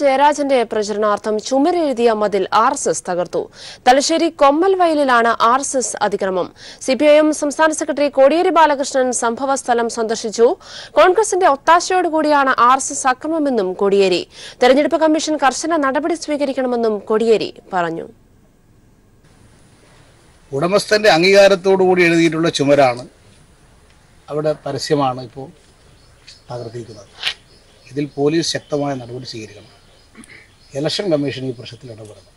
ജയരാജന്റെ പ്രചരണാർത്ഥം ചുമരെഴുതിയ മതിൽ ആർ എസ് എസ് തകർത്തു. തലശ്ശേരി കൊമ്മൽ വയലിലാണ് ആർ എസ് എസ് അതിക്രമം. സിപിഐഎം സംസ്ഥാന സെക്രട്ടറി കോടിയേരി ബാലകൃഷ്ണൻ സംഭവ സ്ഥലം സന്ദർശിച്ചു. കോൺഗ്രസിന്റെ ഒത്താശയോടുകൂടിയാണ് ആർ എസ് എസ് അക്രമമെന്നും കോടിയേരി. തെരഞ്ഞെടുപ്പ് കമ്മീഷൻ കർശന നടപടി സ്വീകരിക്കണമെന്നും കോടിയേരി പറഞ്ഞു. ഉടമസ്ഥന്റെ അംഗീകാരത്തോടുകൂടി എഴുതിയിട്ടുള്ള ചുമരാണ് അവിടെ പരസ്യമാണ് ഇപ്പോൾ തകർത്തിരിക്കുന്നത്. ഇതിൽ പോലീസ് ശക്തമായ നടപടി സ്വീകരിക്കണം. ഇലക്ഷൻ കമ്മീഷൻ ഈ പ്രശ്നത്തിൽ ഇടപെടണം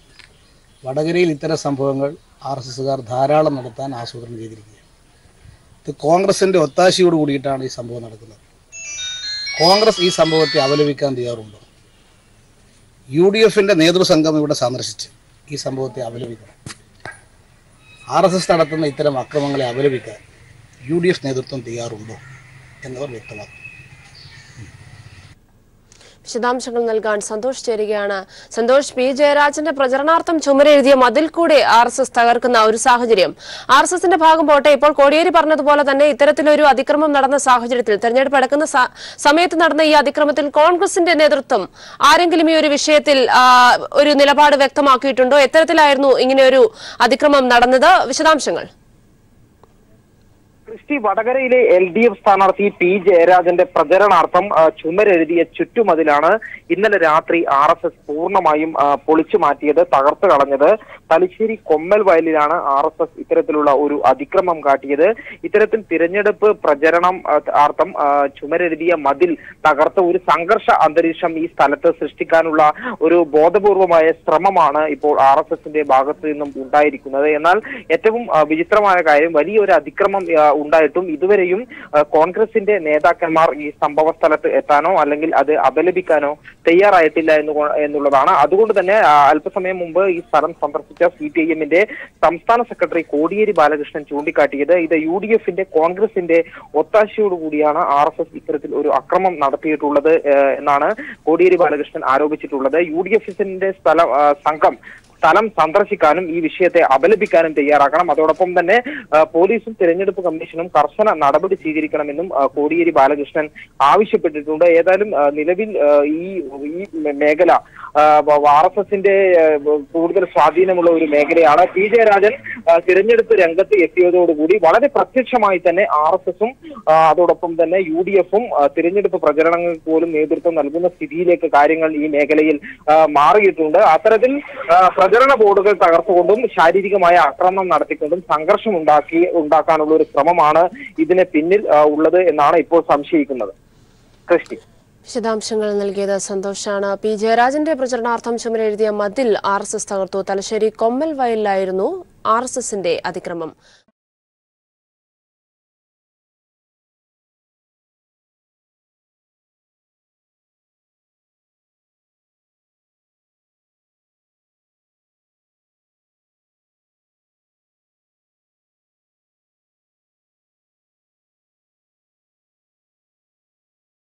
വടകരയിൽ ഇത്തരം സംഭവങ്ങൾ ആർ എസ് എസുകാർ ധാരാളം നടത്താൻ ആസൂത്രണം ചെയ്തിരിക്കുകയാണ്. ഇത് കോൺഗ്രസിന്റെ ഒത്താശയോട് കൂടിയിട്ടാണ് ഈ സംഭവം നടക്കുന്നത്. കോൺഗ്രസ് ഈ സംഭവത്തെ അപലപിക്കാൻ തയ്യാറുണ്ടോ? യു ഡി എഫിന്റെ നേതൃസംഘം ഇവിടെ സന്ദർശിച്ച് ഈ സംഭവത്തെ അപലപിക്കണം. ആർ എസ് എസ് നടത്തുന്ന ഇത്തരം അക്രമങ്ങളെ അപലപിക്കാൻ യു ഡി എഫ് നേതൃത്വം തയ്യാറുണ്ടോ? എന്നവർ വ്യക്തമാക്കും. വിശദാംശങ്ങൾ നൽകാൻ സന്തോഷ് ചേരുകയാണ്. സന്തോഷ് പി. ജയരാജന്റെ പ്രചരണാർത്ഥം ചുമരെഴുതിയ മതിൽ കൂടെ ആർ എസ് എസ് തകർക്കുന്ന ഒരു സാഹചര്യം. ആർ എസ് എസിന്റെ ഭാഗം പോട്ടെ ഇപ്പോൾ കോടിയേരി പറഞ്ഞതുപോലെ തന്നെ ഇത്തരത്തിലൊരു അതിക്രമം നടന്ന സാഹചര്യത്തിൽ തെരഞ്ഞെടുപ്പ് അടക്കുന്ന സമയത്ത് നടന്ന ഈ അതിക്രമത്തിൽ കോൺഗ്രസിന്റെ നേതൃത്വം ആരെങ്കിലും ഈ ഒരു വിഷയത്തിൽ ഒരു നിലപാട് വ്യക്തമാക്കിയിട്ടുണ്ടോ? എത്തരത്തിലായിരുന്നു ഇങ്ങനെയൊരു അതിക്രമം നടന്നത്? വിശദാംശങ്ങൾ. ക്രിസ്റ്റി വടകരയിലെ എൽ ഡി എഫ് സ്ഥാനാർത്ഥി പി ജയരാജന്റെ പ്രചരണാർത്ഥം ചുമരെഴുതിയ ചുറ്റുമതിലാണ് ഇന്നലെ രാത്രി ആർ എസ് എസ് പൂർണമായും പൊളിച്ചു മാറ്റിയത് തകർത്ത് കളഞ്ഞത്. തലശ്ശേരി കൊമ്മൽ വയലിലാണ് ആർ എസ് എസ് ഇത്തരത്തിലുള്ള ഒരു അതിക്രമം കാട്ടിയത്. ഇത്തരത്തിൽ തിരഞ്ഞെടുപ്പ് പ്രചരണം ആർത്ഥം ചുമരെഴുതിയ മതിൽ തകർത്ത ഒരു സംഘർഷ അന്തരീക്ഷം ഈ സ്ഥലത്ത് സൃഷ്ടിക്കാനുള്ള ഒരു ബോധപൂർവമായ ശ്രമമാണ് ഇപ്പോൾ ആർ എസ് എസിന്റെ ഭാഗത്തു നിന്നും ഉണ്ടായിരിക്കുന്നത്. എന്നാൽ ഏറ്റവും വിചിത്രമായ കാര്യം വലിയൊരു അതിക്രമം ഉണ്ടായിട്ടും ഇതുവരെയും കോൺഗ്രസിന്റെ നേതാക്കന്മാർ ഈ സംഭവ സ്ഥലത്ത് എത്താനോ അല്ലെങ്കിൽ അത് അപലപിക്കാനോ തയ്യാറായിട്ടില്ല എന്ന് എന്നുള്ളതാണ്. അതുകൊണ്ട് തന്നെ അല്പസമയം മുമ്പ് ഈ സ്ഥലം സന്ദർശിച്ച സി പി ഐ എമ്മിന്റെ സംസ്ഥാന സെക്രട്ടറി കോടിയേരി ബാലകൃഷ്ണൻ ചൂണ്ടിക്കാട്ടിയത് ഇത് യു ഡി എഫിന്റെ കോൺഗ്രസിന്റെ ഒത്താശയോടുകൂടിയാണ് ആർ എസ് എസ് ഇത്തരത്തിൽ ഒരു അക്രമം നടത്തിയിട്ടുള്ളത് എന്നാണ് കോടിയേരി ബാലകൃഷ്ണൻ ആരോപിച്ചിട്ടുള്ളത്. യു ഡി എഫിന്റെ സ്ഥല ആ, സംഘം സ്ഥലം സന്ദർശിക്കാനും ഈ വിഷയത്തെ അപലപിക്കാനും തയ്യാറാക്കണം. അതോടൊപ്പം തന്നെ പോലീസും തിരഞ്ഞെടുപ്പ് കമ്മീഷനും കർശന നടപടി സ്വീകരിക്കണമെന്നും കോടിയേരി ബാലകൃഷ്ണൻ ആവശ്യപ്പെട്ടിട്ടുണ്ട്. ഏതായാലും നിലവിൽ ഈ ഈ മേഖല ആർ എസ് എസിന്റെ കൂടുതൽ സ്വാധീനമുള്ള ഒരു മേഖലയാണ്. പി. ജയരാജൻ തിരഞ്ഞെടുപ്പ് രംഗത്ത് എത്തിയതോടുകൂടി വളരെ പ്രത്യക്ഷമായി തന്നെ ആർ എസ് എസും അതോടൊപ്പം തന്നെ യു ഡി എഫും തിരഞ്ഞെടുപ്പ് പ്രചരണങ്ങൾക്ക് പോലും നേതൃത്വം നൽകുന്ന സ്ഥിതിയിലേക്ക് കാര്യങ്ങൾ ഈ മേഖലയിൽ മാറിയിട്ടുണ്ട്. അത്തരത്തിൽ പ്രചരണ ബോർഡുകൾ തകർത്തുകൊണ്ടും ശാരീരികമായ ആക്രമണം നടത്തിക്കൊണ്ടും സംഘർഷം ഉണ്ടാക്കി ഉണ്ടാക്കാനുള്ള ഒരു ശ്രമമാണ് ഇതിന് പിന്നിൽ ഉള്ളത് എന്നാണ് ഇപ്പോൾ സംശയിക്കുന്നത്. കൃഷ്ണി. വിശദാംശങ്ങൾ നൽകിയത് സന്തോഷാണ്. പി. ജയരാജന്റെ പ്രചരണാർത്ഥം ചുമരെഴുതിയ മതിൽ ആർ എസ് എസ് തകർത്തു. തലശ്ശേരി കൊമ്മൽ വയലിലായിരുന്നു ആർ എസ് എസിന്റെ അതിക്രമം.